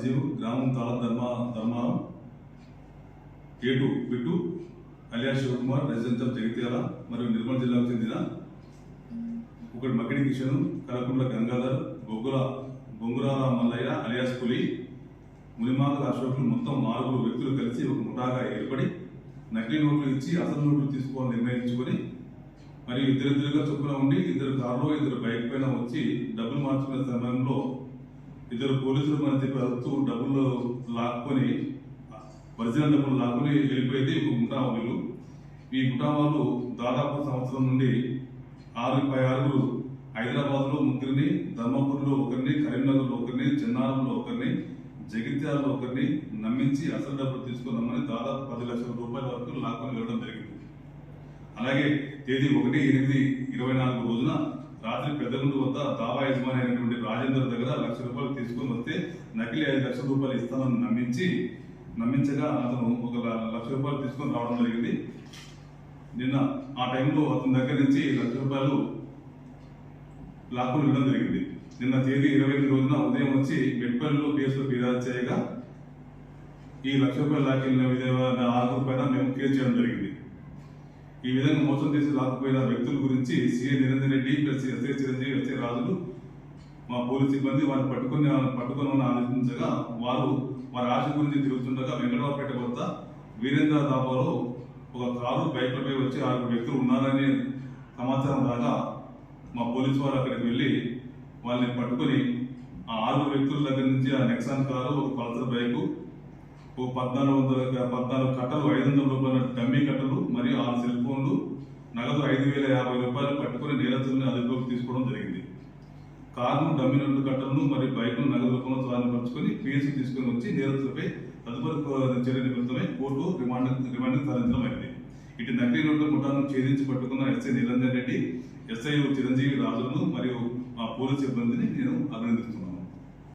సంజీవ్ గ్రామం తాళ ధర్మ ధర్మారం ఏటు బిట్టు అలియా శివకుమార్ రెసిడెన్షియల్ జగిత్యాల మరియు నిర్మల్ జిల్లాకు చెందిన ఒకటి మకిడి కిషన్ కలకుంట్ల గంగాధర్ బొగ్గుల బొంగురాల మల్లయ్య అలియాస్ పులి మునిమాగల అశోకులు మొత్తం ఆరుగురు వ్యక్తులు కలిసి ఒక ముఠాగా ఏర్పడి నకిలీ నోట్లు ఇచ్చి అసలు నోట్లు తీసుకోవాలని నిర్ణయించుకొని మరియు ఇద్దరిద్దరుగా చొప్పున ఉండి ఇద్దరు కారులో ఇద్దరు బైక్ పైన వచ్చి డబ్బులు మార్చుకునే సమయంలో ఇద్దరు పోలీసులు మన చెప్పి అరుస్తూ డబ్బులు లాక్కొని వరిజినల్ డబ్బులు లాక్కుని వెళ్ళిపోయేది ఒక ముఠా వీళ్ళు ఈ ముఠా వాళ్ళు దాదాపు సంవత్సరం నుండి ఆరు పై ఆరుగురు హైదరాబాద్లో ముగ్గురిని ధర్మపురిలో ఒకరిని కరీంనగర్లో ఒకరిని చిన్నారంలో ఒకరిని జగిత్యాలలో ఒకరిని నమ్మించి అసలు డబ్బులు తీసుకున్నామని దాదాపు పది లక్షల రూపాయల వరకు లాక్కొని వెళ్ళడం జరిగింది. అలాగే తేదీ ఒకటి ఎనిమిది ఇరవై నాలుగు రోజున రాత్రి పెద్దగుండు వద్ద దావా యజమాని అయినటువంటి రాజేందర్ దగ్గర లక్ష రూపాయలు తీసుకొని వస్తే నకిలీ ఐదు లక్షల రూపాయలు ఇస్తానని నమ్మించి నమ్మించగా అతను ఒక లక్ష రూపాయలు తీసుకొని రావడం జరిగింది. నిన్న ఆ టైంలో అతని దగ్గర నుంచి లక్ష రూపాయలు లాక్కుని ఇవ్వడం జరిగింది. నిన్న తేదీ ఇరవై ఎనిమిది రోజున ఉదయం వచ్చి మెట్పల్లిలో కేసులో ఫిర్యాదు చేయగా ఈ లక్ష రూపాయలు లాక్కెళ్ళిన విధంగా ఆరు పైన మేము కేసు చేయడం జరిగింది. ఈ విధంగా మోసం చేసి రాకపోయిన వ్యక్తుల గురించి సీఏ Niranjan Reddy plus SA Chiranjeevi SA రాజులు మా పోలీస్ సిబ్బంది వారిని పట్టుకొని పట్టుకొని ఆలోచించగా వారు వారి ఆశ గురించి తిరుగుతుండగా వెంకటరావుపేట వద్ద వీరేంద్ర దాబాలో ఒక కారు బైక్లపై వచ్చి ఆరుగురు వ్యక్తులు ఉన్నారనే సమాచారం రాగా మా పోలీసు వారు అక్కడికి వెళ్ళి వాళ్ళని పట్టుకొని ఆ ఆరుగురు వ్యక్తుల దగ్గర నుంచి ఆ నెక్సాన్ కారు ఒక పల్సర్ బైకు ఓ పద్నాలుగు వందల పద్నాలుగు కట్టలు ఐదు వందల రూపాయల డమ్మీ కట్టలు మరియు ఆరు సెల్ ఫోన్లు నగదు ఐదు వేల యాభై రూపాయలు పట్టుకుని నేరస్తుల్ని అదుపులోకి తీసుకోవడం జరిగింది. కారును డమ్మీ నోట్లు కట్టలను మరియు బైక్ను నగదు రూపంలో స్వాధీనపరుచుకొని పిఎస్సీ తీసుకుని వచ్చి నేరస్తులపై తదుపరి చర్య నిమిత్తమై కోర్టు రిమాండ్ రిమాండ్కి తరలించడం అయింది ఇటు నకిలీ నోట్ల ముఠాను ఛేదించి పట్టుకున్న ఎస్ఐ నిరంజన్ రెడ్డి ఎస్ఐ చిరంజీవి రాజులను మరియు మా పోలీస్ సిబ్బందిని నేను అభినందిస్తున్నాను.